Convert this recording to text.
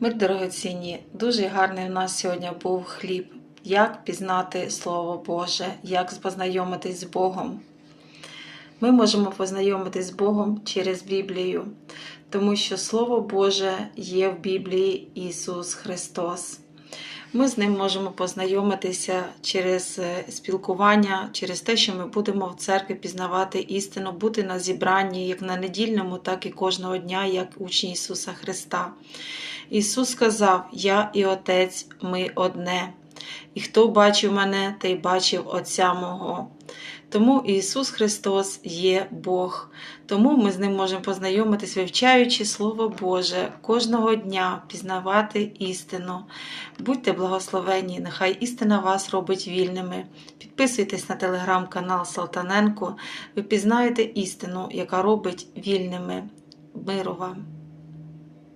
Ми дорогоцінні, дуже гарний у нас сьогодні був хліб. Як пізнати Слово Боже, як познайомитись з Богом. Ми можемо познайомитись з Богом через Біблію, тому що Слово Боже є в Біблії Ісус Христос. Ми з ним можемо познайомитися через е, спілкування, через те, що ми будемо в церкві пізнавати істину, бути на зібранні як на недільному, так і кожного дня, як учні Ісуса Христа. Ісус сказав: Я і Отець, ми одне. І хто бачив мене, той бачив Отця мого. Тому Ісус Христос є Бог. Тому ми з ним можемо познайомитись, вивчаючи Слово Боже, кожного дня пізнавати істину. Будьте благословені, нехай істина вас робить вільними. Підписуйтесь на телеграм-канал Салтаненко. Ви пізнаєте істину, яка робить вільними. Миру вам!